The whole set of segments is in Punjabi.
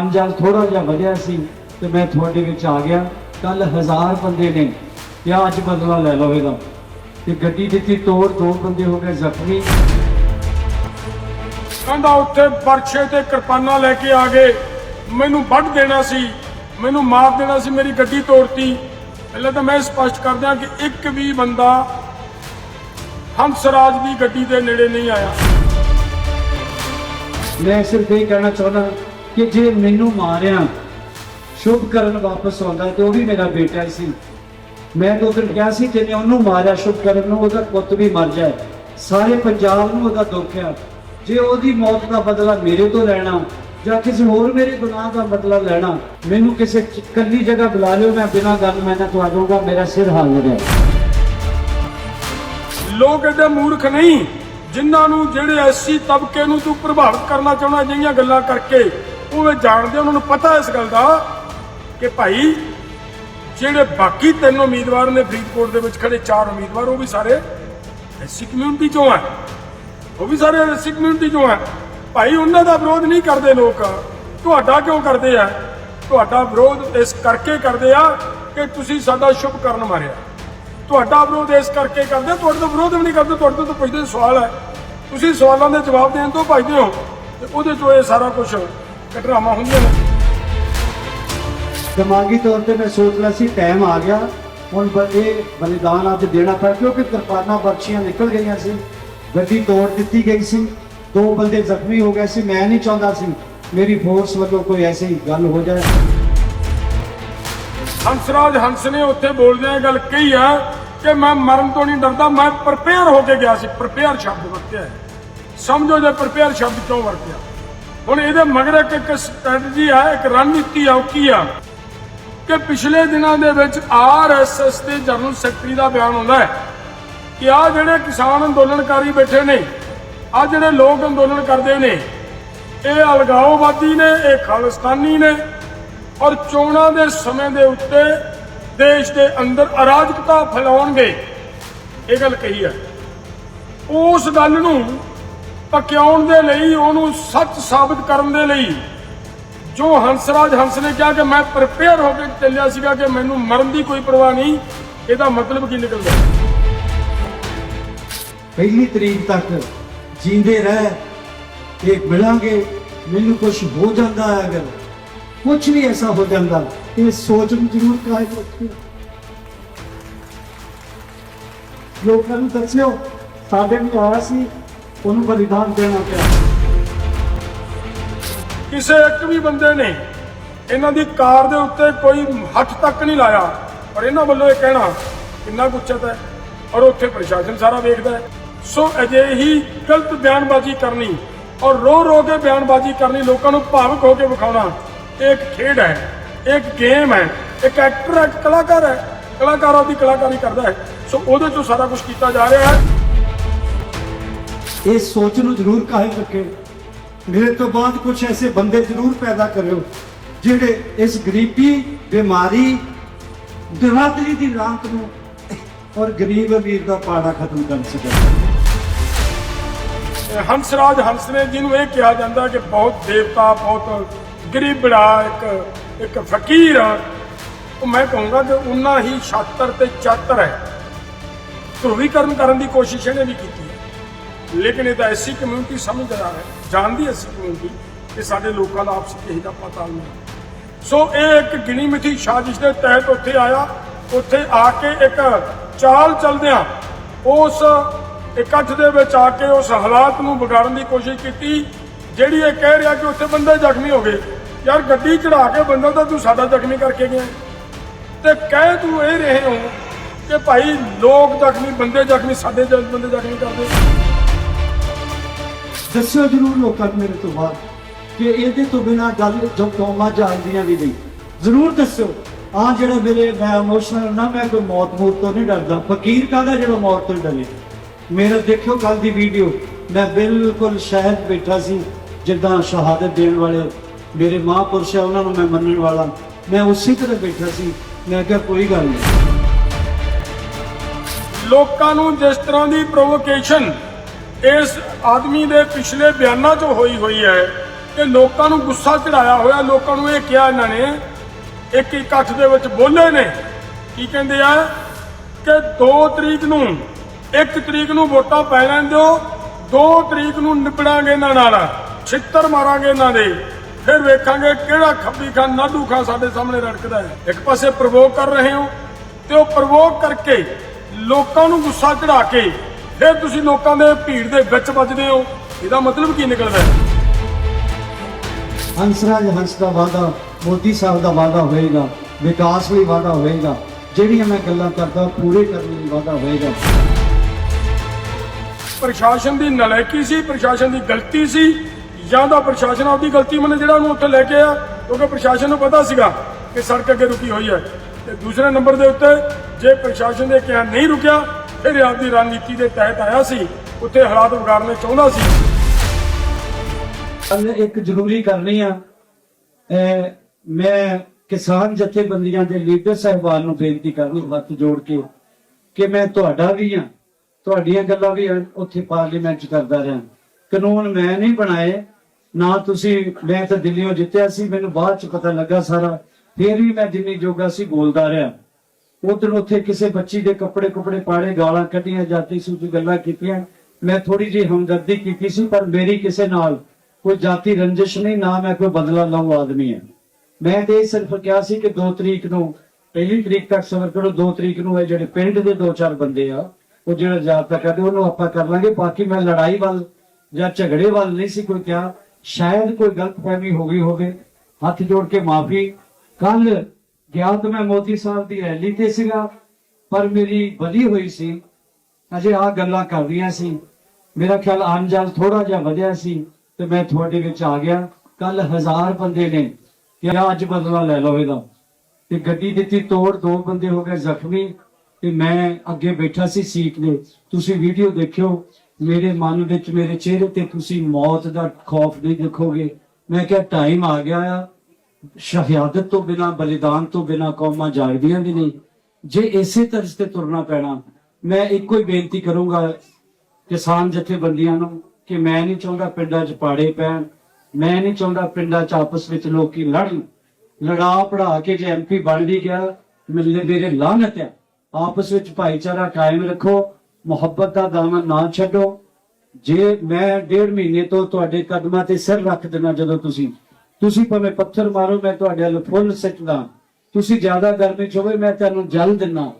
ਮਨ ਜਲ ਥੋੜਾ ਜਿਹਾ ਵਧਿਆ ਸੀ ਤੇ ਮੈਂ ਤੁਹਾਡੇ ਵਿੱਚ ਆ ਗਿਆ। ਕੱਲ ਹਜ਼ਾਰ ਬੰਦੇ ਨੇ ਕਿਹਾ ਅੱਜ ਬਦਲਾ ਲੈ ਲਓ ਇਹਦਾ। ਤੇ ਗੱਡੀ ਦਿੱਤੀ ਤੋੜ ਦੋ ਬੰਦੇ ਹੋ ਗਏ ਜ਼ਖਮੀ। ਕਹਿੰਦਾ ਉੱਥੇ ਬਰਛੇ ਤੇ ਕਿਰਪਾਨਾਂ ਲੈ ਕੇ ਆ ਗਏ। ਮੈਨੂੰ ਵੱਢ ਦੇਣਾ ਸੀ ਮੈਨੂੰ ਮਾਰ ਦੇਣਾ ਸੀ ਮੇਰੀ ਗੱਡੀ ਤੋੜਤੀ। ਪਹਿਲਾਂ ਤਾਂ ਮੈਂ ਸਪਸ਼ਟ ਕਰ ਦਿਆਂ ਕਿ ਇੱਕ ਵੀ ਬੰਦਾ ਹੰਸਰਾਜ ਦੀ ਗੱਡੀ ਦੇ ਨੇੜੇ ਨਹੀਂ ਆਇਆ। ਮੈਂ ਸਿਰਫ ਇਹ ਕਹਿਣਾ ਚਾਹੁੰਦਾ ਕਿ ਜੇ ਮੈਨੂੰ ਮਾਰਿਆ, ਸ਼ੁਭ ਕਰਨ ਵਾਪਸ ਆਉਂਦਾ ਤੇ ਉਹ ਵੀ ਮੇਰਾ ਬੇਟਾ ਹੀ ਸੀ। ਮੈਂ ਤਾਂ ਉਧਰ ਕਿਹਾ ਸੀ ਜਿਹਨੇ ਉਹਨੂੰ ਮਾਰਿਆ ਸ਼ੁਭ ਕਰਨ ਨੂੰ, ਉਹਦਾ ਪੁੱਤ ਵੀ ਮਰ ਜਾਏ। ਸਾਰੇ ਪੰਜਾਬ ਨੂੰ ਉਹਦਾ ਦੁੱਖ ਆ। ਜੇ ਉਹਦੀ ਮੌਤ ਦਾ ਬਦਲਾ ਮੇਰੇ ਤੋਂ ਲੈਣਾ, ਜਾਂ ਕਿਸੇ ਹੋਰ ਮੇਰੇ ਗੁਨਾਹ ਦਾ ਬਦਲਾ ਲੈਣਾ, ਮੈਨੂੰ ਕਿਸੇ ਕੱਲੀ ਜਗ੍ਹਾ ਬੁਲਾ ਲਿਓ, ਮੈਂ ਬਿਨਾਂ ਗੱਲ ਮੈਂ ਨਾ ਤੋਂ ਮੇਰਾ ਸਿਰ ਹਾਜ਼ਰ ਹੈ ਲੋਕ ਐਡੇ ਮੂਰਖ ਨਹੀਂ, ਜਿਨ੍ਹਾਂ ਨੂੰ ਜਿਹੜੇ ਐਸੀ ਤਬਕੇ ਨੂੰ ਤੂੰ ਪ੍ਰਭਾਵਿਤ ਕਰਨਾ ਚਾਹੁੰਦਾ, ਜਿਹੀਆਂ ਗੱਲਾਂ ਕਰਕੇ ਉਹ ਇਹ ਜਾਣਦੇ ਉਹਨਾਂ ਨੂੰ ਪਤਾ ਇਸ ਗੱਲ ਦਾ ਕਿ ਭਾਈ ਜਿਹੜੇ ਬਾਕੀ ਤਿੰਨ ਉਮੀਦਵਾਰ ਨੇ ਫਰੀਦਕੋਟ ਦੇ ਵਿੱਚ ਖੜੇ ਚਾਰ ਉਮੀਦਵਾਰ, ਉਹ ਵੀ ਸਾਰੇ ਐਸੀ ਕਮਿਊਨਿਟੀ ਚੋਂ ਆ। ਉਹ ਵੀ ਸਾਰੇ ਐਸੀ ਕਮਿਊਨਿਟੀ ਚੋਂ ਆ। ਭਾਈ, ਉਹਨਾਂ ਦਾ ਵਿਰੋਧ ਨਹੀਂ ਕਰਦੇ ਲੋਕ। ਤੁਹਾਡਾ ਕਿਉਂ ਕਰਦੇ ਆ? ਤੁਹਾਡਾ ਵਿਰੋਧ ਇਸ ਕਰਕੇ ਕਰਦੇ ਆ ਕਿ ਤੁਸੀਂ ਸਾਡਾ ਸ਼ੁਭ ਕਰਨ ਮਾਰਿਆ। ਤੁਹਾਡਾ ਵਿਰੋਧ ਇਸ ਕਰਕੇ ਕਰਦੇ, ਤੁਹਾਡੇ ਤੋਂ ਵਿਰੋਧ ਵੀ ਨਹੀਂ ਕਰਦੇ, ਤੁਹਾਡੇ ਤੋਂ ਤਾਂ ਪੁੱਛਦੇ ਸਵਾਲ ਹੈ। ਤੁਸੀਂ ਸਵਾਲਾਂ ਦੇ ਜਵਾਬ ਦੇਣ ਤੋਂ ਭੱਜਦੇ ਹੋ ਤੇ ਉਹਦੇ ਚੋਂ ਇਹ ਸਾਰਾ ਕੁਝ ਘਟਨਾਵਾਂ ਹੁੰਦੀਆਂ ਨੇ। ਦਿਮਾਗੀ ਤੌਰ ਤੇ ਮੈਂ ਸੋਚ ਲਿਆ ਸੀ ਟਾਈਮ ਆ ਗਿਆ। ਹੁਣ ਬ- ਇਹ ਬਲੀਦਾਨ ਅੱਜ ਦੇਣਾ ਪਿਆ ਕਿਉਂਕਿ ਕਿਰਪਾਨਾਂ ਬਰਛੀਆਂ ਨਿਕਲ ਗਈਆਂ ਸੀ। ਗੱਡੀ ਤੋੜ ਦਿੱਤੀ ਗਈ ਸੀ। ਦੋ ਬੰਦੇ ਜ਼ਖਮੀ ਹੋ ਗਏ ਸੀ। ਮੈਂ ਨਹੀਂ ਚਾਹੁੰਦਾ ਸੀ ਮੇਰੀ ਫੋਰਸ ਵੱਲੋਂ ਕੋਈ ਐਸੀ ਗੱਲ ਹੋ ਜਾਏ। ਹੰਸਰਾਜ ਹੰਸ ਨੇ ਉੱਥੇ ਬੋਲਦਿਆਂ ਇਹ ਗੱਲ ਕਹੀ ਆ ਕਿ ਮੈਂ ਮਰਨ ਤੋਂ ਨਹੀਂ ਡਰਦਾ ਮੈਂ ਪ੍ਰਪੇਅਰ ਹੋ ਕੇ ਗਿਆ ਸੀ। ਪ੍ਰਪੇਅਰ ਸ਼ਬਦ ਵਰਤਿਆ। ਸਮਝੋ ਜੇ ਪ੍ਰਪੇਅਰ ਸ਼ਬਦ ਕਿਉਂ ਵਰਤਿਆ? ਹੁਣ ਇਹਦੇ ਮਗਰ ਇੱਕ ਇੱਕ ਸਟ੍ਰੈਟਜੀ ਆ, ਇੱਕ ਰਣਨੀਤੀ ਆ ਕੀ ਆ ਕਿ ਪਿਛਲੇ ਦਿਨਾਂ ਦੇ ਵਿੱਚ ਆਰਐਸਐਸ ਦੇ ਜਨਰਲ ਸੈਕਟਰੀ ਦਾ ਬਿਆਨ ਆਉਂਦਾ ਹੈ ਕਿ ਆ ਜਿਹੜੇ ਕਿਸਾਨ ਅੰਦੋਲਨਕਾਰੀ ਬੈਠੇ ਨੇ ਆ ਜਿਹੜੇ ਲੋਕ ਅੰਦੋਲਨ ਕਰਦੇ ਨੇ, ਇਹ ਅਲਗਾਓਵਾਦੀ ਨੇ, ਇਹ ਖਾਲਿਸਤਾਨੀ ਨੇ ਔਰ ਚੋਣਾਂ ਦੇ ਸਮੇਂ ਦੇ ਉੱਤੇ ਦੇਸ਼ ਦੇ ਅੰਦਰ ਅਰਾਜਕਤਾ ਫੈਲਾਉਣਗੇ। ਇਹ ਗੱਲ ਕਹੀ ਹੈ। ਉਸ ਗੱਲ ਨੂੰ ਪਕਿਆਉਣ ਦੇ ਲਈ, ਉਹਨੂੰ ਸੱਚ ਸਾਬਤ ਕਰਨ ਦੇ ਲਈ, ਜੋ ਹੰਸਰਾਜ ਹੰਸ ਨੇ ਕਿਹਾ ਕਿ ਮੈਂ ਪ੍ਰਪੇਅਰ ਹੋ ਕੇ ਚੱਲਿਆ ਸੀਗਾ ਕਿ ਮੈਨੂੰ ਮਰਨ ਦੀ ਕੋਈ ਪਰਵਾਹ ਨਹੀਂ, ਇਹਦਾ ਮਤਲਬ ਕੀ ਨਿਕਲਦਾ? ਪਹਿਲੀ ਤਰੀਕ ਤੱਕ ਜੀਂਦੇ ਰਹਿ ਇਹ ਮਿਲਾਂਗੇ, ਮੈਨੂੰ ਕੁਝ ਹੋ ਜਾਂਦਾ ਹੈ ਅਗਰ ਕੁਝ ਵੀ ਐਸਾ ਹੋ ਜਾਂਦਾ, ਇਹ ਸੋਚ ਨੂੰ ਜ਼ਰੂਰ ਕਾਇਮ ਰੱਖਿਓ। ਲੋਕਾਂ ਨੂੰ ਦੱਸਿਓ, ਸਾਡੇ ਵੀ ਆਇਆ ਸੀ ਉਹਨੂੰ ਬਲੀਦਾਨ ਦੇਣਾ ਪਿਆ। ਕਿਸੇ ਇੱਕ ਵੀ ਬੰਦੇ ਨੇ ਇਹਨਾਂ ਦੀ ਕਾਰ ਦੇ ਉੱਤੇ ਕੋਈ ਹੱਥ ਤੱਕ ਨਹੀਂ ਲਾਇਆ, ਪਰ ਇਹਨਾਂ ਵੱਲੋਂ ਇਹ ਕਹਿਣਾ ਕਿੰਨਾ ਕੁ ਹੈ ਔਰ ਉੱਥੇ ਪ੍ਰਸ਼ਾਸਨ ਸਾਰਾ ਵੇਖਦਾ ਹੈ। ਸੋ ਅਜਿਹੀ ਗਲਤ ਬਿਆਨਬਾਜ਼ੀ ਕਰਨੀ ਔਰ ਰੋ ਰੋ ਕੇ ਬਿਆਨਬਾਜ਼ੀ ਕਰਨੀ ਲੋਕਾਂ ਨੂੰ ਭਾਵੁਕ ਹੋ ਕੇ ਵਿਖਾਉਣਾ ਇਹ ਇੱਕ ਖੇਡ ਹੈ, ਇਹ ਇੱਕ ਗੇਮ ਹੈ, ਇੱਕ ਐਕਟਰ ਹੈ, ਇੱਕ ਕਲਾਕਾਰ ਹੈ, ਕਲਾਕਾਰਾਂ ਦੀ ਕਲਾਕਾਰੀ ਕਰਦਾ ਹੈ। ਸੋ ਉਹਦੇ ਚੋਂ ਸਾਰਾ ਕੁਝ ਕੀਤਾ ਜਾ ਰਿਹਾ ਹੈ। ਇਸ ਸੋਚ ਨੂੰ ਜ਼ਰੂਰ ਕਾਇਮ ਰੱਖੇ। ਮੇਰੇ ਤੋਂ ਬਾਅਦ ਕੁਝ ਐਸੇ ਬੰਦੇ ਜ਼ਰੂਰ ਪੈਦਾ ਕਰਿਓ, ਜਿਹੜੇ ਇਸ ਗਰੀਬੀ, ਬਿਮਾਰੀ, ਦਰਾਦਰੀ ਦੀ ਰਾਤ ਨੂੰ ਔਰ ਗਰੀਬ ਅਮੀਰ ਦਾ ਪਾੜਾ ਖਤਮ ਕਰ ਸਕਣ। ਇਹ ਹੰਸਰਾਜ ਹੰਸ ਨੇ ਜਿਹਨੂੰ ਇਹ ਕਿਹਾ ਜਾਂਦਾ ਕਿ ਬਹੁਤ ਦੇਵਤਾ, ਬਹੁਤ ਗਰੀਬੜਾ ਇੱਕ ਇੱਕ ਫਕੀਰ ਆ। ਉਹ ਮੈਂ ਕਹੂੰਗਾ ਕਿ ਉਨਾ ਹੀ ਛਾਤਰ ਤੇ ਚਾਤਰ ਹੈ। ਧਰੂਵੀਕਰਨ ਕਰਨ ਦੀ ਕੋਸ਼ਿਸ਼ ਇਹਨੇ ਵੀ ਕੀਤੀ। ਲੇਕਿਨ ਇਹ ਤਾਂ ਐਸੀ ਕਮਿਊਨਿਟੀ ਸਮਝਦਾ ਹੈ ਜਾਣਦੀ ਐਸੀ ਕਮਿਊਨਿਟੀ ਕਿ ਸਾਡੇ ਲੋਕਾਂ ਦਾ ਆਪਸੀ ਕਿਸੇ ਦਾ ਪਤਾ ਨਹੀਂ। ਸੋ ਇਹ ਇੱਕ ਗਿਣੀ ਮਿੱਠੀ ਸਾਜ਼ਿਸ਼ ਦੇ ਤਹਿਤ ਉੱਥੇ ਆਇਆ, ਉੱਥੇ ਆ ਕੇ ਇੱਕ ਚਾਲ ਚਲਦਿਆਂ ਉਸ ਇਕੱਠ ਦੇ ਵਿੱਚ ਆ ਕੇ ਉਸ ਹਾਲਾਤ ਨੂੰ ਵਿਗਾੜਨ ਦੀ ਕੋਸ਼ਿਸ਼ ਕੀਤੀ, ਜਿਹੜੀ ਇਹ ਕਹਿ ਰਿਹਾ ਕਿ ਉੱਥੇ ਬੰਦੇ ਜ਼ਖਮੀ ਹੋ ਗਏ। ਯਾਰ ਗੱਡੀ ਚੜਾ ਕੇ ਬੰਦਾ ਤਾਂ ਤੂੰ ਸਾਡਾ ਜ਼ਖਮੀ ਕਰਕੇ ਗਿਆ। ਤੇ ਕਹਿ ਤੂੰ ਇਹ ਰਹੇ ਹੋ ਕਿ ਭਾਈ ਲੋਕ ਜ਼ਖਮੀ, ਬੰਦੇ ਜ਼ਖਮੀ, ਸਾਡੇ ਬੰਦੇ ਜ਼ਖਮੀ ਕਰਦੇ। ਦੱਸਿਓ ਜ਼ਰੂਰ ਲੋਕਾਂ ਨੂੰ ਮੇਰੇ ਤੋਂ ਬਾਅਦ ਕਿ ਇਹਦੇ ਤੋਂ ਬਿਨਾ ਗੱਲ ਜੋ ਕੌਮਾਂ ਜਾਣਦੀਆਂ ਵੀ ਨਹੀਂ। ਜ਼ਰੂਰ ਦੱਸਿਓ। ਆ ਜਿਹੜਾ ਮੇਰੇ, ਮੈਂ ਇਮੋਸ਼ਨਲ ਨਾ, ਮੈਂ ਕੋਈ ਮੌਤ ਮੂਤ ਤੋਂ ਨਹੀਂ ਡਰਦਾ। ਫਕੀਰ ਕਾਹਦਾ ਜਿਹੜਾ ਮੌਤ ਤੋਂ ਡਰੇ? ਮੇਰਾ ਦੇਖਿਓ ਕੱਲ ਦੀ ਵੀਡੀਓ ਮੈਂ ਬਿਲਕੁਲ ਸ਼ਾਇਦ ਬੈਠਾ ਸੀ, ਜਿੱਦਾਂ ਸ਼ਹਾਦਤ ਦੇਣ ਵਾਲੇ ਮੇਰੇ ਮਹਾਂਪੁਰਸ਼ ਆ, ਉਹਨਾਂ ਨੂੰ ਮੈਂ ਮੰਨਣ ਵਾਲਾ। ਮੈਂ ਉਸੇ ਤਰ੍ਹਾਂ ਬੈਠਾ ਸੀ। ਮੈਂ ਕਿਹਾ, ਕੋਈ ਗੱਲ ਨਹੀਂ। ਲੋਕਾਂ ਨੂੰ ਜਿਸ ਤਰ੍ਹਾਂ ਦੀ ਪ੍ਰੋਵੋਕੇਸ਼ਨ ਇਸ ਆਦਮੀ ਦੇ ਪਿਛਲੇ ਬਿਆਨਾਂ 'ਚੋਂ ਹੋਈ ਹੋਈ ਹੈ ਕਿ ਲੋਕਾਂ ਨੂੰ ਗੁੱਸਾ ਚੜਾਇਆ ਹੋਇਆ, ਲੋਕਾਂ ਨੂੰ ਇਹ ਕਿਹਾ ਇਹਨਾਂ ਨੇ, ਇੱਕ ਇਕੱਠ ਦੇ ਵਿੱਚ ਬੋਲੇ ਨੇ। ਕੀ ਕਹਿੰਦੇ ਆ? ਕਿ 2 ਤਰੀਕ ਨੂੰ 1 ਤਰੀਕ ਨੂੰ ਵੋਟਾਂ ਪੈ ਲੈਣ ਦਿਓ 2 ਤਰੀਕ ਨੂੰ ਨਿਪੜਾਂਗੇ ਇਹਨਾਂ ਨਾਲ, ਛਿੱਤਰ ਮਾਰਾਂਗੇ ਇਹਨਾਂ ਦੇ, ਫਿਰ ਵੇਖਾਂਗੇ ਕਿਹੜਾ ਖੱਬੀ ਖਾਨ ਨਾਡੂ ਖਾਨ ਸਾਡੇ ਸਾਹਮਣੇ ਰੜਕਦਾ ਹੈ। ਇੱਕ ਪਾਸੇ ਪ੍ਰਵੋਕ ਕਰ ਰਹੇ ਹੋ ਤੇ ਉਹ ਪ੍ਰਵੋਕ ਕਰਕੇ ਲੋਕਾਂ ਨੂੰ ਗੁੱਸਾ ਚੜਾ ਕੇ ਫਿਰ ਤੁਸੀਂ ਲੋਕਾਂ ਦੇ ਭੀੜ ਦੇ ਵਿੱਚ ਵੱਜਦੇ ਹੋ। ਇਹਦਾ ਮਤਲਬ ਕੀ ਨਿਕਲਦਾ ਹੈ? ਹੰਸਰਾਜ ਹੰਸ ਦਾ ਵਾਦਾ ਮੋਦੀ ਸਾਹਿਬ ਦਾ ਵਾਦਾ ਹੋਏਗਾ ਵਿਕਾਸ ਲਈ ਵਾਦਾ ਹੋਏਗਾ ਜਿਹੜੀਆਂ ਮੈਂ ਗੱਲਾਂ ਕਰਦਾ ਪੂਰੇ ਕਰਨ ਲਈ ਵਾਦਾ ਹੋਏਗਾ। ਪ੍ਰਸ਼ਾਸਨ ਦੀ ਨਲਾਇਕੀ ਸੀ ਪ੍ਰਸ਼ਾਸਨ ਦੀ ਗਲਤੀ ਸੀ ਜਾਂ ਤਾਂ ਪ੍ਰਸ਼ਾਸਨ ਆਪਦੀ ਗਲਤੀ ਮੰਨੇ ਜਿਹੜਾ ਉਹਨੂੰ ਉੱਥੇ ਲੈ ਕੇ ਆ ਕਿਉਂਕਿ ਪ੍ਰਸ਼ਾਸਨ ਨੂੰ ਪਤਾ ਸੀਗਾ ਕਿ ਸੜਕ ਅੱਗੇ ਰੁਕੀ ਹੋਈ ਹੈ। ਤੇ ਦੂਸਰੇ ਨੰਬਰ ਦੇ ਉੱਤੇ ਜੇ ਪ੍ਰਸ਼ਾਸਨ ਦੇ ਕਿਹਾ ਨਹੀਂ ਰੁਕਿਆ ਫਿਰ ਆਪਦੀ ਰਣਨੀਤੀ ਦੇ ਤਹਿਤ ਆਇਆ ਸੀ, ਉੱਥੇ ਹਾਲਾਤ ਵਿਗਾੜਨੇ ਚਾਹੁੰਦਾ ਸੀ। ਕੱਲ ਇੱਕ ਜ਼ਰੂਰੀ ਕਰਨੀ ਆ। ਮੈਂ ਕਿਸਾਨ ਜਥੇਬੰਦੀਆਂ ਦੇ ਲੀਡਰ ਸਾਹਿਬਾਨ ਨੂੰ ਬੇਨਤੀ ਕਰਨੀ, ਹੱਥ ਜੋੜ ਕੇ, ਕਿ ਮੈਂ ਤੁਹਾਡਾ ਵੀ ਆ, ਤੁਹਾਡੀਆਂ ਗੱਲਾਂ ਵੀ ਉੱਥੇ ਪਾਰਲੀਮੈਂਟ 'ਚ ਕਰਦਾ ਰਿਹਾ। ਕਾਨੂੰਨ ਮੈਂ ਨਹੀਂ ਬਣਾਏ, ਨਾ ਤੁਸੀਂ ਮੈਂ ਤਾਂ ਦਿੱਲੀੋਂ ਜਿੱਤਿਆ ਸੀ, ਮੈਨੂੰ ਬਾਅਦ 'ਚ ਪਤਾ ਲੱਗਾ ਸਾਰਾ। ਫੇਰ ਵੀ ਮੈਂ ਜਿੰਨੀ ਜੋਗਾ ਸੀ ਬੋਲਦਾ ਰਿਹਾ। ਉਧਰ ਉੱਥੇ ਕਿਸੇ ਬੱਚੀ ਦੇ ਕੱਪੜੇ ਕੁਪੜੇ ਪਾੜੇ ਗਾਲਾਂ ਕੱਢੀਆਂ ਜਾਤੀ ਸੂਚੀ ਗੱਲਾਂ ਕੀਤੀਆਂ। ਮੈਂ ਥੋੜੀ ਜਿਹੀ ਹਮਦਰਦੀ ਕੀਤੀ ਸੀ, ਪਰ ਮੇਰੀ ਕਿਸੇ ਨਾਲ ਕੋਈ ਜਾਤੀ ਰੰਜਿਸ਼ ਨਹੀਂ, ਨਾ ਮੈਂ ਕੋਈ ਬਦਲਾ ਲਵਾਂ ਆਦਮੀ ਹਾਂ। ਮੈਂ ਤੇ ਸਿਰਫ ਕਿਹਾ ਸੀ ਕਿ 2 ਤਰੀਕ ਨੂੰ, ਪਹਿਲੀ ਤਰੀਕ ਤੱਕ ਸਬਰ ਕਰੋ 2 ਤਰੀਕ ਨੂੰ ਇਹ ਜਿਹੜੇ ਪਿੰਡ ਦੇ ਦੋ ਚਾਰ ਬੰਦੇ ਆ, ਉਹ ਜਿਹੜਾ ਜਾਬਤਾ ਕਰਦੇ, ਉਹਨੂੰ ਆਪਾਂ ਕਰ ਲਾਂਗੇ। ਬਾਕੀ ਮੈਂ ਲੜਾਈ ਵੱਲ ਜਾਂ ਝਗੜੇ ਵੱਲ ਨਹੀਂ ਸੀ ਕੋਈ ਕਿਹਾ। ਸ਼ਾਇਦ ਕੋਈ ਗਲਤਫਹਿਮੀ ਹੋ ਗਈ ਹੋਵੇ, ਹੱਥ ਜੋੜ ਕੇ ਮਾਫੀ। ਕੱਲ ਗਿਆ ਤਾਂ ਮੈਂ ਮੋਦੀ ਸਾਹਿਬ ਦੀ ਰੈਲੀ ਤੇ ਸੀਗਾ, ਪਰ ਮੇਰੀ ਵਧੀ ਹੋਈ ਸੀ। ਅਜੇ ਆ ਗੱਲਾਂ ਕਰ ਰਹੀਆਂ ਸੀ। ਮੇਰਾ ਖਿਆਲ ਅੰਜਾਲ ਥੋੜਾ ਜਿਹਾ ਵਧਿਆ ਸੀ ਤੇ ਮੈਂ ਤੁਹਾਡੇ ਵਿੱਚ ਆ ਗਿਆ। ਕੱਲ ਹਜ਼ਾਰ ਬੰਦੇ ਨੇ ਕਿ ਅੱਜ ਬਦਲਾ ਲੈ ਲਓ ਇਹਦਾ। ਤੇ ਗੱਡੀ ਦਿੱਤੀ, ਤੋੜ, ਦੋ ਬੰਦੇ ਹੋ ਗਏ ਜ਼ਖਮੀ। ਤੇ ਮੈਂ ਅੱਗੇ ਬੈਠਾ ਸੀ ਸੀਟ ਦੇ। ਤੁਸੀਂ ਵੀਡੀਓ ਦੇਖਿਓ, ਮੇਰੇ ਮਨ ਵਿੱਚ, ਮੇਰੇ ਚਿਹਰੇ ਤੇ ਤੁਸੀਂ ਮੌਤ ਦਾ ਖੌਫ ਨਹੀਂ ਦੇਖੋਗੇ। ਮੈਂ ਕਿਹਾ, ਟਾਈਮ ਆ ਗਿਆ ਆ। ਸ਼ਹਾਦਤ ਤੋਂ ਬਿਨਾ, ਬਲੀਦਾਨ ਤੋਂ ਬਿਨਾ ਕੌਮਾਂ ਜਾਗਦੀਆਂ ਵੀ ਨਹੀਂ। ਜੇ ਇਸੇ ਤਰ੍ਹਾਂ ਤੇ ਤੁਰਨਾ ਪੈਣਾ, ਮੈਂ ਇੱਕੋ ਹੀ ਬੇਨਤੀ ਕਰੂੰਗਾ ਕਿਸਾਨ ਜਥੇਬੰਦੀਆਂ ਨੂੰ ਕਿ ਮੈਂ ਨਹੀਂ ਚਾਹੁੰਦਾ ਪਿੰਡਾਂ 'ਚ ਪਾੜੇ ਪੈਣ, ਮੈਂ ਨਹੀਂ ਚਾਹੁੰਦਾ ਪਿੰਡਾਂ 'ਚ ਆਪਸ ਵਿੱਚ ਲੋਕੀ ਲੜਨ। ਲੜਾ ਪੜਾ ਕੇ ਜੇ ਐਮਪੀ ਬਣ ਵੀ ਗਿਆ ਮਿਲਨੇ ਮੇਰੇ ਲਾਹਨਤ ਹੈ। ਆਪਸ ਵਿੱਚ ਭਾਈਚਾਰਾ ਕਾਇਮ ਰੱਖੋ, ਮੁਹੱਬਤ ਦਾ ਦਾਮਨ ਨਾ ਛੱਡੋ। ਜੇ ਮੈਂ ਡੇਢ ਮਹੀਨੇ ਤੋਂ ਤੁਹਾਡੇ ਕਦਮਾਂ ਤੇ ਸਿਰ ਰੱਖ ਦੇਣਾ ਜਦੋਂ ਤੁਸੀਂ ਤੁਸੀਂ ਭਾਵੇਂ ਪੱਥਰ ਮਾਰੋ, ਮੈਂ ਤੁਹਾਡੇ ਵੱਲ ਫੁੱਲ ਸਿੱਟਦਾ। ਤੁਸੀਂ ਜ਼ਿਆਦਾ ਗਰਮੀ ਚ ਹੋਵੇ, ਮੈਂ ਤੁਹਾਨੂੰ ਜਲ ਦਿੰਨਾ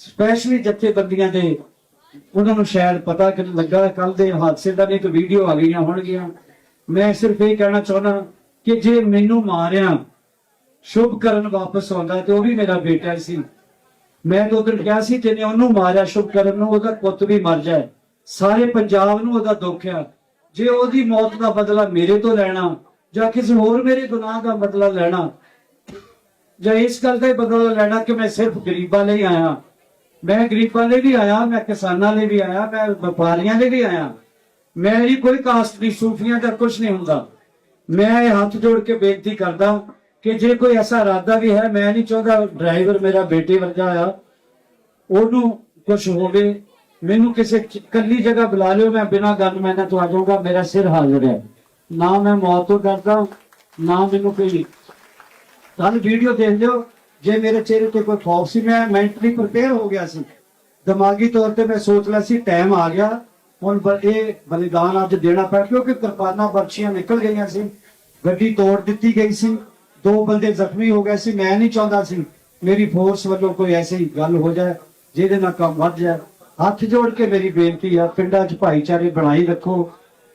ਸਪੈਸ਼ਲੀ ਜਥੇਬੰਦੀਆਂ ਦੇ, ਉਹਨਾਂ ਨੂੰ ਸ਼ਾਇਦ ਪਤਾ ਕਿ ਲੱਗਾ ਕੱਲ ਦੇ ਹਾਦਸੇ ਦਾ ਨਹੀਂ ਤਾਂ ਵੀਡੀਓ ਆ ਗਈਆਂ ਹੋਣਗੀਆਂ। ਮੈਂ ਸਿਰਫ ਇਹ ਕਹਿਣਾ ਚਾਹੁੰਦਾ ਕਿ ਜੇ ਮੈਨੂੰ ਮਾਰਿਆ, ਸ਼ੁਭ ਕਰਨ ਵਾਪਸ ਆਉਂਦਾ ਤੇ ਉਹ ਵੀ ਮੇਰਾ ਬੇਟਾ ਸੀ। ਮੈਂ ਤਾਂ ਉਧਰ ਕਿਹਾ ਸੀ, ਜਿਹਨੇ ਉਹਨੂੰ ਮਾਰਿਆ ਸ਼ੁਭ ਕਰਨ ਨੂੰ, ਉਹਦਾ ਪੁੱਤ ਵੀ ਮਰ ਜਾਏ। ਸਾਰੇ ਪੰਜਾਬ ਨੂੰ ਉਹਦਾ ਦੁੱਖ ਆ। ਜੇ ਉਹਦੀ ਮੌਤ ਦਾ ਬਦਲਾ ਮੇਰੇ ਤੋਂ ਲੈਣਾ ਜਾਂ ਕਿਸੇ ਹੋਰ ਮੇਰੇ ਗੁਨਾਹ ਦਾ ਬਦਲਾ ਲੈਣਾ, ਜਾਂ ਇਸ ਗੱਲ ਦਾ ਬਦਲਾ ਲੈਣਾ ਕਿ ਮੈਂ ਸਿਰਫ ਗਰੀਬਾਂ ਲਈ ਆਇਆ। ਮੈਂ ਗਰੀਬਾਂ ਲਈ ਵੀ ਆਇਆ, ਮੈਂ ਕਿਸਾਨਾਂ ਲਈ ਵੀ ਆਇਆ, ਮੈਂ ਵਪਾਰੀਆਂ ਲਈ ਵੀ ਆਇਆ। ਮੇਰੀ ਕੋਈ ਕਾਸਟ ਨਹੀਂ, ਸੂਫੀਆਂ ਦਾ ਕੁਝ ਨਹੀਂ ਹੁੰਦਾ। ਮੈਂ ਇਹ ਹੱਥ ਜੋੜ ਕੇ ਬੇਨਤੀ ਕਰਦਾ ਕਿ ਜੇ ਕੋਈ ਐਸਾ ਇਰਾਦਾ ਵੀ ਹੈ, ਮੈਂ ਨਹੀਂ ਚਾਹੁੰਦਾ ਡਰਾਈਵਰ ਮੇਰਾ ਬੇਟੇ ਵਰਗਾ ਆ, ਉਹਨੂੰ ਕੁਝ ਹੋਵੇ, ਮੈਨੂੰ ਕਿਸੇ ਚ- ਇਕੱਲੀ ਜਗ੍ਹਾ ਬੁਲਾ ਲਿਓ, ਮੈਂ ਬਿਨਾਂ ਗੱਲ ਮੈਨਾਂ ਤੋਂ ਆ ਜਾਊਗਾ, ਮੇਰਾ ਸਿਰ ਹਾਜ਼ਰ ਹੈ। ਨਾ ਮੈਂ ਮੌਤ ਤੋਂ ਡਰਦਾ ਨਾ ਮੈਨੂੰ ਕੋਈ ਕੱਲ ਵੀਡੀਓ ਦੇਖ ਲਿਓ, ਜੇ ਮੇਰੇ ਚਿਹਰੇ ਤੇ ਕੋਈ ਖੌਫ ਸੀ, ਮੈਂ ਮੈਂਟਲੀ ਪ੍ਰਪੇਅਰ ਹੋ ਗਿਆ ਸੀ। ਦਿਮਾਗੀ ਤੌਰ ਤੇ ਮੈਂ ਸੋਚ ਲਿਆ ਸੀ ਟਾਈਮ ਆ ਗਿਆ। ਹੁਣ ਇਹ ਬਲੀਦਾਨ ਅੱਜ ਦੇਣਾ ਪਿਆ, ਕਿਉਂਕਿ ਕਿਰਪਾਨਾਂ ਬਰਛੀਆਂ ਨਿਕਲ ਗਈਆਂ ਸੀ। ਗੱਡੀ ਤੋੜ ਦਿੱਤੀ ਗਈ ਸੀ। ਦੋ ਬੰਦੇ ਜ਼ਖਮੀ ਹੋ ਗਏ ਸੀ, ਮੈਂ ਨਹੀਂ ਚਾਹੁੰਦਾ ਸੀ ਮੇਰੀ ਫੋਰਸ ਵੱਲੋਂ ਕੋਈ ਐਸੀ ਗੱਲ ਹੋ ਜਾਏ, ਜਿਹਦੇ ਨਾਲ ਕੰਮ ਵੱਧ ਜਾਏ। ਹੱਥ ਜੋੜ ਕੇ ਮੇਰੀ ਬੇਨਤੀ ਆ, ਪਿੰਡਾਂ 'ਚ ਭਾਈਚਾਰੇ ਬਣਾਈ ਰੱਖੋ।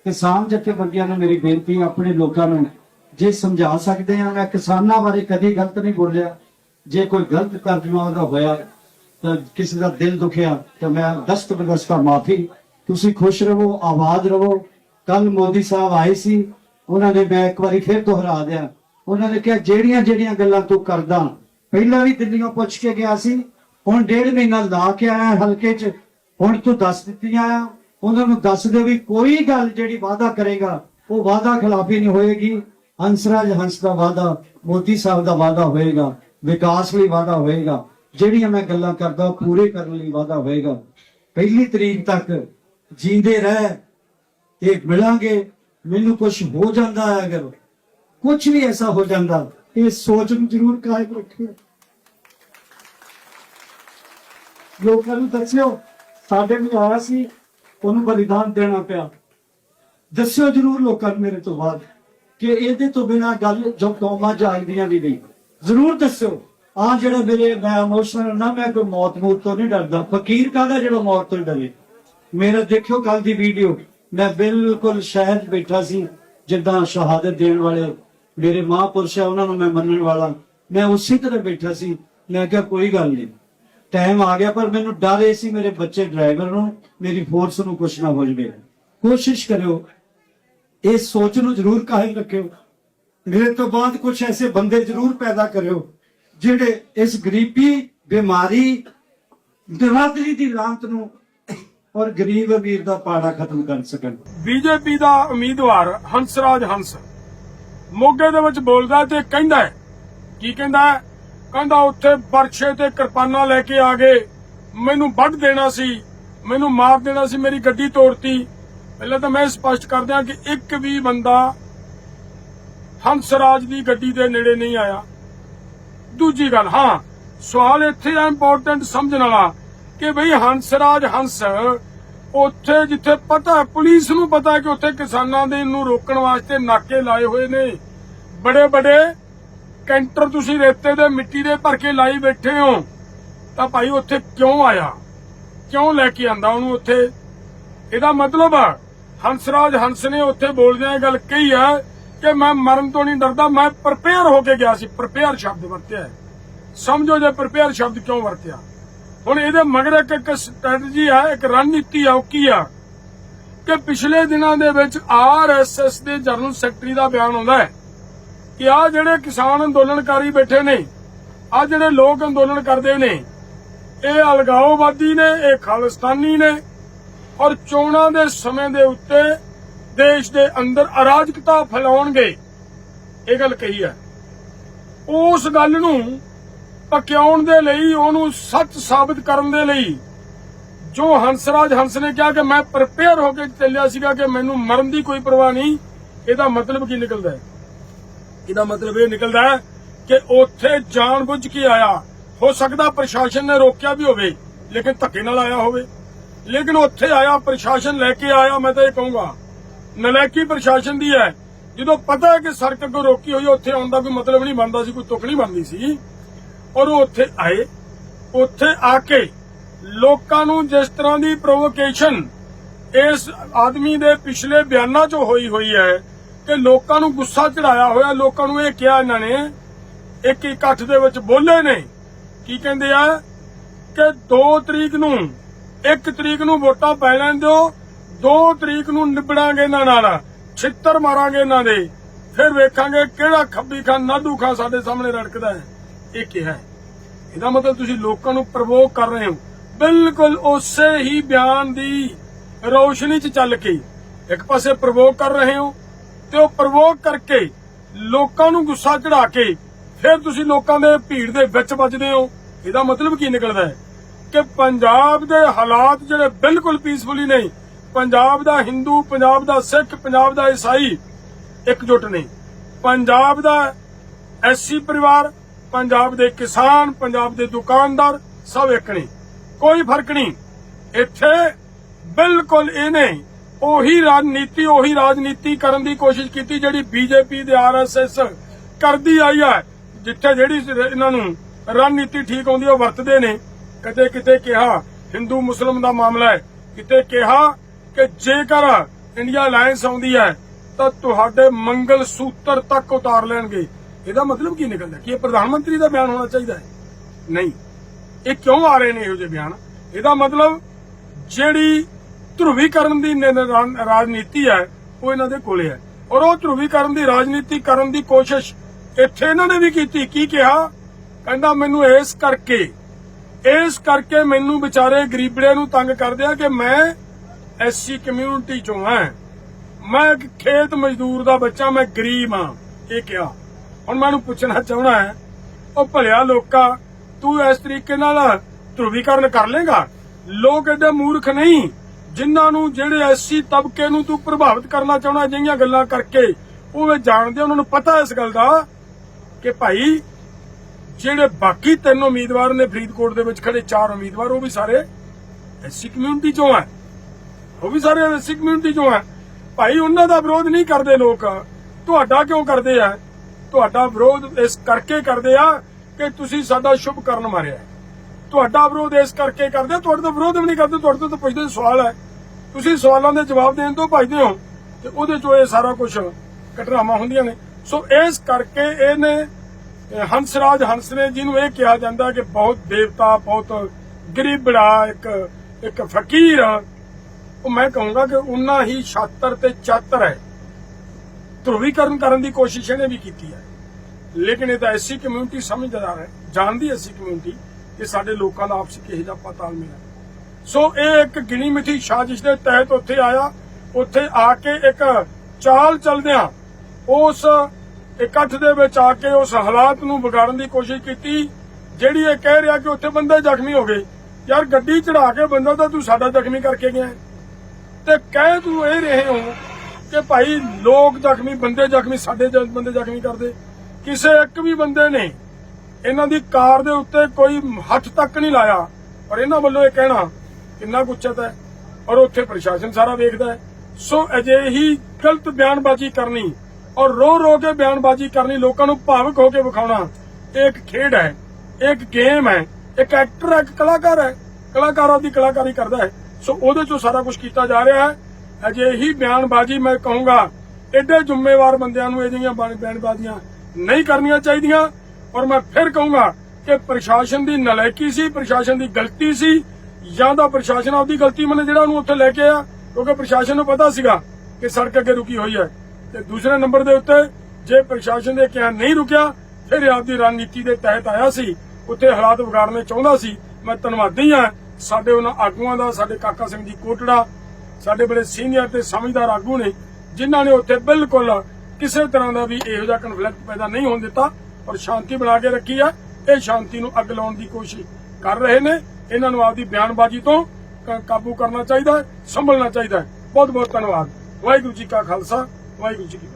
ਕਿਸਾਨ ਜਥੇਬੰਦੀਆਂ ਨੂੰ ਮੇਰੀ ਬੇਨਤੀ ਆਪਣੇ ਲੋਕਾਂ ਨੂੰ ਜੇ ਸਮਝਾ ਸਕਦੇ ਆ ਮੈਂ ਕਿਸਾਨਾਂ ਬਾਰੇ ਕਦੀ ਗਲਤ ਨਹੀਂ ਬੋਲਿਆ ਜੇ ਕੋਈ ਗਲਤ ਤਰਜਮਾ ਉਹਦਾ ਹੋਇਆ, ਤਾਂ ਕਿਸੇ ਦਾ ਦਿਲ ਦੁਖਿਆ, ਤਾਂ ਮੈਂ ਦਸਤ ਬਦਸਤਾ ਮਾਫੀ। ਤੁਸੀਂ ਖੁਸ਼ ਰਹੋ ਆਵਾਜ਼ ਰਹੋ। ਕੱਲ ਮੋਦੀ ਸਾਹਿਬ ਆਏ ਸੀ, ਉਹਨਾਂ ਨੇ ਮੈਂ ਇੱਕ ਵਾਰੀ ਫਿਰ ਦੁਹਰਾ ਦਿਆ। ਉਹਨਾਂ ਨੇ ਕਿਹਾ, ਜਿਹੜੀਆਂ ਜਿਹੜੀਆਂ ਗੱਲਾਂ ਤੂੰ ਕਰਦਾ, ਪਹਿਲਾਂ ਵੀ ਦਿੱਲੀੋਂ ਪੁੱਛ ਕੇ ਗਿਆ ਸੀ, ਹੁਣ ਡੇਢ ਮਹੀਨਾ ਲਾ ਕੇ ਆਇਆ ਹਲਕੇ 'ਚ, ਹੁਣ ਤੂੰ ਦੱਸ ਦਿੱਤੀਆਂ ਆ। ਉਹਨਾਂ ਨੂੰ ਦੱਸ ਦਿਓ ਵੀ ਕੋਈ ਗੱਲ ਜਿਹੜੀ ਵਾਅਦਾ ਕਰੇਗਾ, ਉਹ ਵਾਅਦਾ ਖਿਲਾਫੀ ਨਹੀਂ ਹੋਏਗੀ। ਹੰਸਰਾਜ ਹੰਸ ਦਾ ਵਾਅਦਾ, ਮੋਦੀ ਸਾਹਿਬ ਦਾ ਵਾਅਦਾ ਹੋਏਗਾ, ਵਿਕਾਸ ਲਈ ਵਾਅਦਾ ਹੋਏਗਾ। ਜਿਹੜੀਆਂ ਮੈਂ ਗੱਲਾਂ ਕਰਦਾ, ਉਹ ਪੂਰੇ ਕਰਨ ਲਈ ਵਾਅਦਾ ਹੋਏਗਾ। ਪਹਿਲੀ ਤਰੀਕ ਤੱਕ ਜੀਂਦੇ ਰਹਿ ਤੇ ਮਿਲਾਂਗੇ। ਮੈਨੂੰ ਕੁਝ ਹੋ ਜਾਂਦਾ ਹੈ ਅਗਰ ਕੁਝ ਵੀ ਐਸਾ ਹੋ ਜਾਂਦਾ, ਇਹ ਸੋਚ ਨੂੰ ਜ਼ਰੂਰ ਕਾਇਮ ਰੱਖਿਓ। ਲੋਕਾਂ ਨੂੰ ਦੱਸਿਓ, ਸਾਡੇ ਵੀ ਆਇਆ ਸੀ ਉਹਨੂੰ ਬਲੀਦਾਨ ਦੇਣਾ ਪਿਆ। ਦੱਸਿਓ ਜ਼ਰੂਰ ਲੋਕਾਂ ਨੂੰ ਮੇਰੇ ਤੋਂ ਬਾਅਦ ਕਿ ਇਹਦੇ ਤੋਂ ਬਿਨਾ ਗੱਲ ਜੋ ਕੌਮਾਂ ਜਾਗਦੀਆਂ ਵੀ ਨਹੀਂ। ਜ਼ਰੂਰ ਦੱਸਿਓ। ਆ ਜਿਹੜਾ ਮੇਰੇ, ਮੈਂ ਇਮੋਸ਼ਨਲ ਨਾ, ਮੈਂ ਕੋਈ ਮੌਤ ਮੂਤ ਤੋਂ ਨਹੀਂ ਡਰਦਾ। ਫਕੀਰ ਕਾਹਦਾ ਜਿਹੜਾ ਮੌਤ ਤੋਂ ਡਰੇ? ਮੇਰਾ ਦੇਖਿਓ ਕੱਲ ਦੀ ਵੀਡੀਓ ਮੈਂ ਬਿਲਕੁਲ ਸ਼ਹਿਦ ਬੈਠਾ ਸੀ, ਜਿੱਦਾਂ ਸ਼ਹਾਦਤ ਦੇਣ ਵਾਲੇ ਮੇਰੇ ਮਹਾਂਪੁਰਸ਼ ਆ, ਉਹਨਾਂ ਨੂੰ ਮੈਂ ਮੰਨਣ ਵਾਲਾ। ਮੈਂ ਉਸੇ ਤਰ੍ਹਾਂ ਬੈਠਾ ਸੀ। ਮੈਂ ਕਿਹਾ ਕੋਈ ਗੱਲ ਨਹੀਂ। ਟਾਈਮ ਆ ਗਿਆ, ਪਰ ਮੈਨੂੰ ਡਰ ਇਹ ਸੀ ਮੇਰੇ ਬੱਚੇ ਡਰਾਈਵਰ ਨੂੰ, ਮੇਰੀ ਫੋਰਸ ਨੂੰ ਕੁਛ ਨਾ ਹੋ ਜਵੇ। ਕੋਸ਼ਿਸ਼ ਕਰਿਓ। ਇਹ ਸੋਚ ਨੂੰ ਜ਼ਰੂਰ ਕਾਇਮ ਰੱਖਿਓ। ਮੇਰੇ ਤੋਂ ਬਾਅਦ ਕੁਝ ਐਸੇ ਬੰਦੇ ਜ਼ਰੂਰ ਪੈਦਾ ਕਰਿਓ, ਜਿਹੜੇ ਇਸ ਗਰੀਬੀ, ਬਿਮਾਰੀ ਦਰਾਦਰੀ ਦੀ ਲਾਂਤ ਨੂੰ ਔਰ ਗਰੀਬ ਅਮੀਰ ਦਾ ਪਾੜਾ ਖਤਮ ਕਰ ਸਕਣ। ਬੀਜੇਪੀ ਦਾ ਉਮੀਦਵਾਰ ਹੰਸਰਾਜ ਹੰਸ ਮੋਗੇ ਦੇ ਵਿੱਚ ਬੋਲਦਾ ਤੇ ਕਹਿੰਦਾ ਕੀ ਕਹਿੰਦਾ ਕਹਿੰਦਾ ਉੱਥੇ ਪਰਛੇ ਤੇ ਕਿਰਪਾਨਾਂ ਲੈ ਕੇ ਆ ਗਏ। ਮੈਨੂੰ ਵੱਢ ਦੇਣਾ ਸੀ। ਮੈਨੂੰ ਮਾਰ ਦੇਣਾ ਸੀ। ਮੇਰੀ ਗੱਡੀ ਤੋੜਤੀ। ਪਹਿਲਾਂ ਤਾਂ ਮੈਂ ਸਪਸ਼ਟ ਕਰ ਦਿਆਂ ਕਿ ਇੱਕ ਵੀ ਬੰਦਾ ਹੰਸਰਾਜ ਦੀ ਗੱਡੀ ਦੇ ਨੇੜੇ ਨਹੀਂ ਆਇਆ। ਦੂਜੀ ਗੱਲ, ਹਾਂ, ਸਵਾਲ ਇੱਥੇ ਆ ਇੰਪੋਰਟੈਂਟ ਸਮਝਣ ਵਾਲਾ ਕਿ ਭਈ ਹੰਸਰਾਜ ਹੰਸ ਉੱਥੇ ਜਿੱਥੇ ਪਤਾ, ਪੁਲਿਸ ਨੂੰ ਪਤਾ ਕਿ ਉੱਥੇ ਕਿਸਾਨਾਂ ਦੇ ਨੂੰ ਰੋਕਣ ਵਾਸਤੇ ਨਾਕੇ ਲਾਏ ਹੋਏ ਨੇ। ਬੜੇ ਬੜੇ ਕੈਂਟਰ ਤੁਸੀਂ ਰੇਤੇ ਦੇ ਮਿੱਟੀ ਦੇ ਭਰ ਕੇ ਲਾਈ ਬੈਠੇ ਹੋ ਤਾਂ ਭਾਈ ਉੱਥੇ ਕਿਉਂ ਆਇਆ? ਕਿਉਂ ਲੈ ਕੇ ਆਂਦਾ ਉਹਨੂੰ ਉੱਥੇ? ਇਹਦਾ ਮਤਲਬ ਆ, ਹੰਸਰਾਜ ਹੰਸ ਨੇ ਉੱਥੇ ਬੋਲਦਿਆਂ ਇਹ ਗੱਲ ਕਹੀ ਹੈ ਕਿ ਮੈਂ ਮਰਨ ਤੋਂ ਨਹੀਂ ਡਰਦਾ ਮੈਂ ਪ੍ਰਪੇਅਰ ਹੋ ਕੇ ਗਿਆ ਸੀ ਪ੍ਰਪੇਅਰ ਸ਼ਬਦ ਵਰਤਿਆ ਸਮਝੋ ਜੇ ਪ੍ਰਪੇਅਰ ਸ਼ਬਦ ਕਿਉਂ ਵਰਤਿਆ? ਹੁਣ ਇਹਦੇ ਮਗਰ ਇੱਕ ਇੱਕ ਸਟ੍ਰੈਟਜੀ ਹੈ ਇੱਕ ਰਣਨੀਤੀ ਆ ਉਹ ਕੀ ਆ? ਕਿ ਪਿਛਲੇ ਦਿਨਾਂ ਦੇ ਵਿੱਚ ਆਰਐਸਐਸ ਦੇ ਜਨਰਲ ਸੈਕਟਰੀ ਦਾ ਬਿਆਨ ਆਉਂਦਾ ਹੈ। ਕਿ ਆ ਜਿਹੜੇ ਕਿਸਾਨ ਅੰਦੋਲਨਕਾਰੀ ਬੈਠੇ ਨੇ ਆ ਜਿਹੜੇ ਲੋਕ ਅੰਦੋਲਨ ਕਰਦੇ ਨੇ, ਇਹ ਅਲਗਾਓਵਾਦੀ ਨੇ, ਇਹ ਖਾਲਿਸਤਾਨੀ ਨੇ ਔਰ ਚੋਣਾਂ ਦੇ ਸਮੇਂ ਦੇ ਉੱਤੇ ਦੇਸ਼ ਦੇ ਅੰਦਰ ਅਰਾਜਕਤਾ ਫੈਲਾਉਣਗੇ। ਇਹ ਗੱਲ ਕਹੀ ਹੈ। ਉਸ ਗੱਲ ਨੂੰ ਪਕਿਆਉਣ ਦੇ ਲਈ, ਉਹਨੂੰ ਸੱਚ ਸਾਬਤ ਕਰਨ ਦੇ ਲਈ ਜੋ ਹੰਸਰਾਜ ਹੰਸ ਨੇ ਕਿਹਾ ਕਿ ਮੈਂ ਪ੍ਰਪੇਅਰ ਹੋ ਕੇ ਚੱਲਿਆ ਸੀਗਾ ਕਿ ਮੈਨੂੰ ਮਰਨ ਦੀ ਕੋਈ ਪਰਵਾਹ ਨਹੀਂ, ਇਹਦਾ ਮਤਲਬ ਕੀ ਨਿਕਲਦਾ ਹੈ? ਇਹਦਾ ਮਤਲਬ ਇਹ ਨਿਕਲਦਾ ਹੈ ਕਿ ਉੱਥੇ ਜਾਣਬੁੱਝ ਕੇ ਆਇਆ। ਹੋ ਸਕਦਾ ਪ੍ਰਸ਼ਾਸਨ ਨੇ ਰੋਕਿਆ ਵੀ ਹੋਵੇ, ਲੇਕਿਨ ਧੱਕੇ ਨਾਲ ਆਇਆ ਹੋਵੇ। ਲੇਕਿਨ ਉੱਥੇ ਆਇਆ, ਪ੍ਰਸ਼ਾਸਨ ਲੈ ਕੇ ਆਇਆ, ਮੈਂ ਤਾਂ ਇਹ ਕਹੂੰਗਾ। ਨਲਾਇਕੀ ਪ੍ਰਸ਼ਾਸਨ ਦੀ ਹੈ। ਜਦੋਂ ਪਤਾ ਹੈ ਕਿ ਸੜਕ ਅੱਗੋਂ ਰੋਕੀ ਹੋਈ ਉੱਥੇ ਆਉਣ ਦਾ ਕੋਈ ਮਤਲਬ ਨਹੀਂ ਬਣਦਾ ਸੀ, ਕੋਈ ਤੁਕ ਨਹੀਂ ਬਣਦੀ ਸੀ। ਔਰ ਉਹ ਉੱਥੇ ਆਏ, ਉੱਥੇ ਆ ਕੇ ਲੋਕਾਂ ਨੂੰ ਜਿਸ ਤਰ੍ਹਾਂ ਦੀ ਪ੍ਰੋਵੋਕੇਸ਼ਨ ਇਸ ਆਦਮੀ ਦੇ ਪਿਛਲੇ ਬਿਆਨਾਂ 'ਚ ਹੋਈ ਹੋਈ ਹੈ ਕਿ ਲੋਕਾਂ ਨੂੰ ਗੁੱਸਾ ਚੜਾਇਆ ਹੋਇਆ, ਲੋਕਾਂ ਨੂੰ ਇਹ ਕਿਹਾ ਇਹਨਾਂ ਨੇ, ਇੱਕ ਇਕੱਠ ਦੇ ਵਿੱਚ ਬੋਲੇ ਨੇ। ਕੀ ਕਹਿੰਦੇ ਆ? ਕਿ 2 ਤਰੀਕ ਨੂੰ 1 ਤਰੀਕ ਨੂੰ ਵੋਟਾਂ ਪੈ ਲੈਣ ਦਿਓ 2 ਤਰੀਕ ਨੂੰ ਨਿਬੜਾਂਗੇ ਇਹਨਾਂ ਨਾਲ, ਛਿੱਤਰ ਮਾਰਾਂਗੇ ਇਹਨਾਂ ਦੇ, ਫਿਰ ਵੇਖਾਂਗੇ ਕਿਹੜਾ ਖੱਬੀ ਖਾਨ ਨਾਦੂ ਖਾਨ ਸਾਡੇ ਸਾਹਮਣੇ ਰੜਕਦਾ ਹੈ। ਇਹ ਕਿਹਾ ਇਹਦਾ ਮਤਲਬ ਤੁਸੀਂ ਲੋਕਾਂ ਨੂੰ ਪ੍ਰਵੋਕ ਕਰ ਰਹੇ ਹੋ। ਬਿਲਕੁਲ ਉਸੇ ਹੀ ਬਿਆਨ ਦੀ ਰੋਸ਼ਨੀ 'ਚ ਚੱਲ ਕੇ ਇੱਕ ਪਾਸੇ ਪ੍ਰਵੋਕ ਕਰ ਰਹੇ ਹੋ ਤੇ ਉਹ ਪ੍ਰਵੋਕ ਕਰਕੇ ਲੋਕਾਂ ਨੂੰ ਗੁੱਸਾ ਚੜਾ ਕੇ ਫਿਰ ਤੁਸੀਂ ਲੋਕਾਂ ਦੇ ਭੀੜ ਦੇ ਵਿੱਚ ਵੱਜਦੇ ਹੋ। ਇਹਦਾ ਮਤਲਬ ਕੀ ਨਿਕਲਦਾ ਹੈ? ਕਿ ਪੰਜਾਬ ਦੇ ਹਾਲਾਤ ਜਿਹੜੇ ਬਿਲਕੁਲ ਪੀਸਫੁਲੀ ਨਹੀਂ ਪੰਜਾਬ ਦਾ ਹਿੰਦੂ ਪੰਜਾਬ ਦਾ ਸਿੱਖ ਪੰਜਾਬ ਦਾ ਈਸਾਈ ਇਕਜੁੱਟ ਨਹੀਂ ਪੰਜਾਬ ਦਾ ਐਸਸੀ ਪਰਿਵਾਰ, ਪੰਜਾਬ ਦੇ ਕਿਸਾਨ, ਪੰਜਾਬ ਦੇ ਦੁਕਾਨਦਾਰ ਸਭ ਇੱਕ ਨੇ। ਕੋਈ ਫ਼ਰਕ ਨਹੀਂ। ਇੱਥੇ ਬਿਲਕੁਲ ਇਹ ਨਹੀਂ ਉਹੀ ਰਾਜਨੀਤੀ ਉਹੀ ਰਾਜਨੀਤੀ ਕਰਨ ਦੀ ਕੋਸ਼ਿਸ਼ ਕੀਤੀ ਜਿਹੜੀ ਬੀਜੇਪੀ ਦੇ ਆਰਐਸਐਸ ਕਰਦੀ ਆਈ ਹੈ ਜਿੱਥੇ ਜਿਹੜੀ ਇਹਨਾਂ ਨੂੰ ਰਣਨੀਤੀ ਠੀਕ ਆਉਂਦੀ ਉਹ ਵਰਤਦੇ ਨੇ। ਕਦੇ ਕਿਤੇ ਕਿਹਾ ਹਿੰਦੂ ਮੁਸਲਮ ਦਾ ਮਾਮਲਾ ਹੈ। ਕਿਤੇ ਕਿਹਾ ਕਿ ਜੇਕਰ ਇੰਡੀਆ ਅਲਾਈਅੰਸ ਆਉਂਦੀ ਹੈ, ਤਾਂ ਤੁਹਾਡੇ ਮੰਗਲ ਸੂਤਰ ਤੱਕ ਉਤਾਰ ਲੈਣਗੇ। ਇਹਦਾ ਮਤਲਬ ਕੀ ਨਿਕਲਦਾ? ਕਿ ਇਹ ਪ੍ਰਧਾਨ ਮੰਤਰੀ ਦਾ ਬਿਆਨ ਹੋਣਾ ਚਾਹੀਦਾ ਹੈ? ਨਹੀਂ। ਇਹ ਕਿਉਂ ਆ ਰਹੇ ਨੇ ਇਹੋ ਜਿਹੇ ਬਿਆਨ? ਇਹਦਾ ਮਤਲਬ ਜਿਹੜੀ ਧਰੁਵੀਕਰਨ ਦੀ ਰਾਜਨੀਤੀ ਹੈ, ਉਹ ਇਹਨਾਂ ਦੇ ਕੋਲੇ ਹੈ। ਔਰ ਉਹ ਧਰੁਵੀਕਰਨ ਦੀ ਰਾਜਨੀਤੀ ਕਰਨ ਦੀ ਕੋਸ਼ਿਸ਼ ਇੱਥੇ ਇਹਨਾਂ ਨੇ ਵੀ ਕੀਤੀ। ਕੀ ਕਿਹਾ? ਕਹਿੰਦਾ, ਮੈਨੂੰ ਇਸ ਕਰਕੇ ਇਸ ਕਰਕੇ ਮੈਨੂੰ ਵਿਚਾਰੇ ਗਰੀਬੜਿਆਂ ਨੂੰ ਤੰਗ ਕਰਦੇ ਆ ਕਿ ਮੈਂ ਐਸਸੀ ਕਮਿਊਨਿਟੀ ਚੋਂ ਹਾਂ। ਮੈਂ ਖੇਤ ਮਜ਼ਦੂਰ ਦਾ ਬੱਚਾ, ਮੈਂ ਗਰੀਬ ਹਾਂ। ਇਹ ਕਿਹਾ। ਹੁਣ ਮੈਂ ਉਹਨੂੰ ਪੁੱਛਣਾ ਚਾਹਣਾ ਹੈ, ਉਹ ਭਲਿਆ ਲੋਕਾ, ਤੂੰ ਇਸ ਤਰੀਕੇ ਨਾਲ ਧਰੁਵੀਕਰਨ ਕਰ ਲੇਗਾ ਲੋਕ ਐਡੇ ਮੂਰਖ ਨਹੀਂ। ਜਿਨ੍ਹਾਂ ਨੂੰ ਜਿਹੜੇ ਐਸੀ ਤਬਕੇ ਨੂੰ ਤੂੰ ਪ੍ਰਭਾਵਿਤ ਕਰਨਾ ਚਾਹਣਾ ਜਿਹੀਆਂ ਗੱਲਾਂ ਕਰਕੇ, ਉਹ ਵੇ ਜਾਣਦੇ ਉਹਨਾਂ ਨੂੰ ਪਤਾ ਇਸ ਗੱਲ ਦਾ ਕਿ ਭਾਈ ਜਿਹੜੇ ਬਾਕੀ ਤਿੰਨ ਉਮੀਦਵਾਰ ਨੇ ਫਰੀਦਕੋਟ ਦੇ ਵਿੱਚ ਖੜੇ, ਚਾਰ ਉਮੀਦਵਾਰ, ਉਹ ਵੀ ਸਾਰੇ ਐਸੀ ਕਮਿਊਨਿਟੀ ਚੋਂ ਆ। ਉਹ ਵੀ ਸਾਰੇ ਐਸੀ ਕਮਿਊਨਿਟੀ ਚੋਂ ਆ। ਭਾਈ, ਉਹਨਾਂ ਦਾ ਵਿਰੋਧ ਨਹੀਂ ਕਰਦੇ ਲੋਕ। ਤੁਹਾਡਾ ਕਿਉਂ ਕਰਦੇ ਆ? ਤੁਹਾਡਾ ਵਿਰੋਧ ਇਸ ਕਰਕੇ ਕਰਦੇ ਆ ਕਿ ਤੁਸੀਂ ਸਾਡਾ ਸ਼ੁਭ ਕਰਨ ਮਾਰਿਆ ਤੁਹਾਡਾ ਵਿਰੋਧ ਇਸ ਕਰਕੇ ਕਰਦੇ, ਤੁਹਾਡੇ ਤੋਂ ਵਿਰੋਧ ਵੀ ਨਹੀਂ ਕਰਦੇ, ਤੁਹਾਡੇ ਤੋਂ ਪੁੱਛਦੇ ਸਵਾਲ ਹੈ। ਤੁਸੀਂ ਸਵਾਲਾਂ ਦੇ ਜਵਾਬ ਦੇਣ ਤੋਂ ਭੱਜਦੇ ਹੋ ਤੇ ਉਹਦੇ ਚੋਂ ਇਹ ਸਾਰਾ ਕੁਝ ਘਟਨਾਵਾਂ ਹੁੰਦੀਆਂ ਨੇ। ਸੋ ਇਸ ਕਰਕੇ ਇਹਨੇ, ਇਹ ਹੰਸਰਾਜ ਹੰਸ ਨੇ ਜਿਹਨੂੰ ਇਹ ਕਿਹਾ ਜਾਂਦਾ ਕਿ ਬਹੁਤ ਦੇਵਤਾ, ਬਹੁਤ ਗਰੀਬੜਾ ਇੱਕ ਇੱਕ ਫਕੀਰ। ਉਹ ਮੈਂ ਕਹੂੰਗਾ ਕਿ ਉਨਾ ਹੀ ਛਾਤਰ ਤੇ ਚਾਤਰ ਹੈ। ਧਰੁਵੀਕਰਨ ਕਰਨ ਦੀ ਕੋਸ਼ਿਸ਼ ਇਹਨੇ ਵੀ ਕੀਤੀ ਹੈ। ਲੇਕਿਨ ਇਹ ਤਾਂ ਐਸੀ ਕਮਿਊਨਿਟੀ ਸਮਝਦਾਰ ਹੈ, ਜਾਣਦੀ ਐਸੀ ਕਮਿਊਨਿਟੀ ਕਿ ਸਾਡੇ ਲੋਕਾਂ ਦਾ ਆਪਸੀ ਕਿਹੋ ਜਿਹਾ ਪਤਾ ਤਾਲਮੇਲ ਹੈ। ਸੋ ਇਹ ਇੱਕ ਗਿਣੀ ਮਿਥੀ ਸਾਜ਼ਿਸ਼ ਦੇ ਤਹਿਤ ਉੱਥੇ ਆਇਆ। ਉੱਥੇ ਆ ਕੇ ਇੱਕ ਚਾਲ ਚਲਦਿਆਂ ਉਸ ਇਕੱਠ ਦੇ ਵਿੱਚ ਆ ਕੇ ਉਸ ਹਾਲਾਤ ਨੂੰ ਵਿਗਾੜਨ ਦੀ ਕੋਸ਼ਿਸ਼ ਕੀਤੀ, ਜਿਹੜੀ ਇਹ ਕਹਿ ਰਿਹਾ ਕਿ ਉੱਥੇ ਬੰਦੇ ਜ਼ਖਮੀ ਹੋ ਗਏ। ਯਾਰ, ਗੱਡੀ ਚੜਾ ਕੇ ਬੰਦਾ ਤਾਂ ਤੂੰ ਸਾਡਾ ਜ਼ਖਮੀ ਕਰਕੇ ਗਿਆ ਤੇ ਕਹਿ ਤੂੰ ਇਹ ਰਹੇ ਹੋ ਕਿ ਭਾਈ, ਲੋਕ ਜ਼ਖਮੀ, ਬੰਦੇ ਜ਼ਖਮੀ, ਸਾਡੇ ਬੰਦੇ ਜ਼ਖਮੀ ਕਰਦੇ। ਕਿਸੇ ਇੱਕ ਵੀ ਬੰਦੇ ਨੇ ਇਹਨਾਂ ਦੀ ਕਾਰ ਦੇ ਉੱਤੇ ਕੋਈ ਹੱਥ ਤੱਕ ਨਹੀਂ ਲਾਇਆ। ਔਰ ਇਹਨਾਂ ਵੱਲੋਂ ਇਹ ਕਹਿਣਾ ਕਿੰਨਾ ਕੁ ਉੱਚਤ ਹੈ। ਔਰ ਉੱਥੇ ਪ੍ਰਸ਼ਾਸਨ ਸਾਰਾ ਵੇਖਦਾ ਹੈ। ਸੋ ਅਜਿਹੀ ਗਲਤ ਬਿਆਨਬਾਜ਼ੀ ਕਰਨੀ ਔਰ ਰੋ ਰੋ ਕੇ ਬਿਆਨਬਾਜ਼ੀ ਕਰਨੀ ਲੋਕਾਂ ਨੂੰ ਭਾਵਕ ਹੋ ਕੇ ਵਿਖਾਉਣਾ, ਇਹ ਇੱਕ ਖੇਡ ਹੈ। ਇਹ ਇੱਕ ਗੇਮ ਹੈ। ਇੱਕ ਐਕਟਰ ਹੈ, ਇੱਕ ਕਲਾਕਾਰ ਹੈ। ਕਲਾਕਾਰਾਂ ਦੀ ਕਲਾਕਾਰੀ ਕਰਦਾ ਹੈ। ਸੋ ਉਹਦੇ ਚੋਂ ਸਾਰਾ ਕੁਝ ਕੀਤਾ ਜਾ ਰਿਹਾ ਹੈ। ਅਜਿਹੀ ਬਿਆਨਬਾਜ਼ੀ ਮੈਂ ਕਹੂੰਗਾ, ਐਡੇ ਜ਼ਿੰਮੇਵਾਰ ਬੰਦਿਆਂ ਨੂੰ ਇਹ ਜਿਹੀਆਂ ਬਿਆਨਬਾਜ਼ੀਆਂ ਨਹੀਂ ਕਰਨੀਆਂ ਚਾਹੀਦੀਆਂ। ਔਰ ਮੈਂ ਫਿਰ ਕਹੂੰਗਾ ਕਿ ਪ੍ਰਸ਼ਾਸਨ ਦੀ ਨਲਾਇਕੀ ਸੀ, ਪ੍ਰਸ਼ਾਸਨ ਦੀ ਗਲਤੀ ਸੀ, ਜਾਂ ਤਾਂ ਪ੍ਰਸ਼ਾਸਨ ਆਪਦੀ ਗਲਤੀ ਮੰਨੇ ਜਿਹੜਾ ਉਹਨੂੰ ਉੱਥੇ ਲੈ ਕੇ ਆ ਕਿਉਂਕਿ ਪ੍ਰਸ਼ਾਸਨ ਨੂੰ ਪਤਾ ਸੀਗਾ ਕਿ ਸੜਕ ਅੱਗੇ ਰੁਕੀ ਹੋਈ ਹੈ। ਤੇ ਦੂਸਰੇ ਨੰਬਰ ਦੇ ਉੱਤੇ ਜੇ ਪ੍ਰਸ਼ਾਸਨ ਦੇ ਕਿਹਾ ਨਹੀਂ ਰੁਕਿਆ, ਫਿਰ ਆਪਦੀ ਰਣਨੀਤੀ ਦੇ ਤਹਿਤ ਆਇਆ ਸੀ। ਉੱਥੇ ਹਾਲਾਤ ਵਿਗਾੜਨੇ ਚਾਹੁੰਦਾ ਸੀ। ਮੈਂ ਧੰਨਵਾਦੀ ਹਾਂ। ਸਾਡੇ ਉਹਨਾਂ ਆਗੂਆਂ ਦਾ, ਸਾਡੇ ਕਾਕਾ ਸਿੰਘ ਜੀ ਕੋਟੜਾ, ਸਾਡੇ ਬੜੇ ਸੀਨੀਅਰ ਤੇ ਸਮਝਦਾਰ ਆਗੂ ਨੇ, ਜਿਨ੍ਹਾਂ ਨੇ ਉੱਥੇ ਬਿਲਕੁਲ ਕਿਸੇ ਤਰ੍ਹਾਂ ਦਾ ਵੀ ਇਹੋ ਜਿਹਾ ਕਨਫਲਿਕਟ ਪੈਦਾ ਨਹੀਂ ਹੋਣ ਦਿੱਤਾ। ਔਰ ਸ਼ਾਂਤੀ ਬਣਾ ਕੇ ਰੱਖੀ ਆ। ਇਹ ਸ਼ਾਂਤੀ ਨੂੰ ਅੱਗ ਲਾਉਣ ਦੀ ਕੋਸ਼ਿਸ਼ ਕਰ ਰਹੇ ਨੇ। ਇਹਨਾਂ ਨੂੰ ਆਪਦੀ ਬਿਆਨਬਾਜ਼ੀ ਤੋਂ ਕਾਬੂ ਕਰਨਾ ਚਾਹੀਦਾ ਹੈ ਸੰਭਲਣਾ ਚਾਹੀਦਾ। ਹੈ ਬਹੁਤ ਬਹੁਤ ਧੰਨਵਾਦ। ਵਾਹਿਗੁਰੂ ਜੀ ਕਾ ਖਾਲਸਾ, ਵਾਹਿਗੁਰੂ ਜੀ ਕੀ